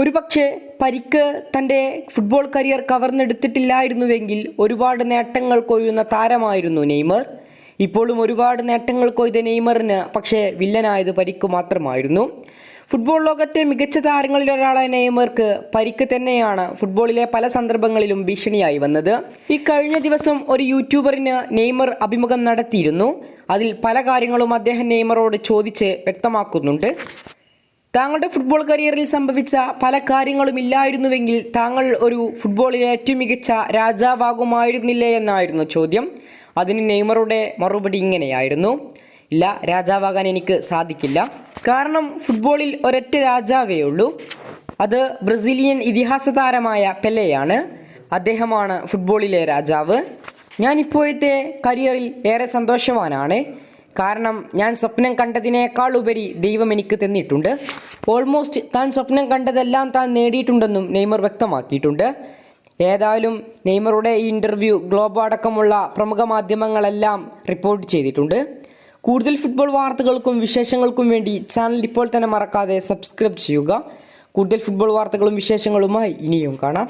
ഒരുപക്ഷെ പരിക്ക് തന്റെ ഫുട്ബോൾ കരിയർ കവർന്നെടുത്തിട്ടില്ലായിരുന്നുവെങ്കിൽ ഒരുപാട് നേട്ടങ്ങൾ കൊയ്യുന്ന താരമായിരുന്നു നെയ്മർ. ഇപ്പോഴും ഒരുപാട് നേട്ടങ്ങൾ കൊയ്ത നെയ്മറിന് പക്ഷേ വില്ലനായത് പരിക്ക് മാത്രമായിരുന്നു. ഫുട്ബോൾ ലോകത്തെ മികച്ച താരങ്ങളിൽ ഒരാളായ നെയ്മർക്ക് പരിക്ക് തന്നെയാണ് ഫുട്ബോളിലെ പല സന്ദർഭങ്ങളിലും ഭീഷണിയായി വന്നത്. ഈ കഴിഞ്ഞ ദിവസം ഒരു യൂട്യൂബറിന് നെയ്മർ അഭിമുഖം നടത്തിയിരുന്നു. അതിൽ പല കാര്യങ്ങളും അദ്ദേഹം നെയ്മറോട് ചോദിച്ച് വ്യക്തമാക്കുന്നുണ്ട്. താങ്കളുടെ ഫുട്ബോൾ കരിയറിൽ സംഭവിച്ച പല കാര്യങ്ങളും ഇല്ലായിരുന്നുവെങ്കിൽ താങ്കൾ ഒരു ഫുട്ബോളിലെ ഏറ്റവും മികച്ച രാജാവാകുമായിരുന്നില്ലേ എന്നായിരുന്നു ചോദ്യം. അതിന് നെയ്മറുടെ മറുപടി ഇങ്ങനെയായിരുന്നു. ഇല്ല രാജാവാകാൻ എനിക്ക് സാധിക്കില്ല. കാരണം ഫുട്ബോളിൽ ഒരൊറ്റ രാജാവേ ഉള്ളൂ. അത് ബ്രസീലിയൻ ഇതിഹാസ താരമായ പെലെയാണ്. അദ്ദേഹമാണ് ഫുട്ബോളിലെ രാജാവ്. ഞാൻ ഇപ്പോഴത്തെ കരിയറിൽ ഏറെ സന്തോഷവാനാണ്. കാരണം ഞാൻ സ്വപ്നം കണ്ടതിനേക്കാൾ ഉപരി ദൈവം എനിക്ക് തന്നിട്ടുണ്ട്. ഓൾമോസ്റ്റ് താൻ സ്വപ്നം കണ്ടതെല്ലാം താൻ നേടിയിട്ടുണ്ടെന്നും നെയ്മർ വ്യക്തമാക്കിയിട്ടുണ്ട്. ഏതായാലും നെയ്മറുടെ ഈ ഇന്റർവ്യൂ ഗ്ലോബോ അടക്കമുള്ള പ്രമുഖ മാധ്യമങ്ങളെല്ലാം റിപ്പോർട്ട് ചെയ്തിട്ടുണ്ട്. കൂടുതൽ ഫുട്ബോൾ വാർത്തകൾക്കും വിശേഷങ്ങൾക്കും വേണ്ടി ചാനൽ ഇപ്പോൾ തന്നെ മറക്കാതെ സബ്സ്ക്രൈബ് ചെയ്യുക. കൂടുതൽ ഫുട്ബോൾ വാർത്തകളും വിശേഷങ്ങളുമായി ഇനിയും കാണാം.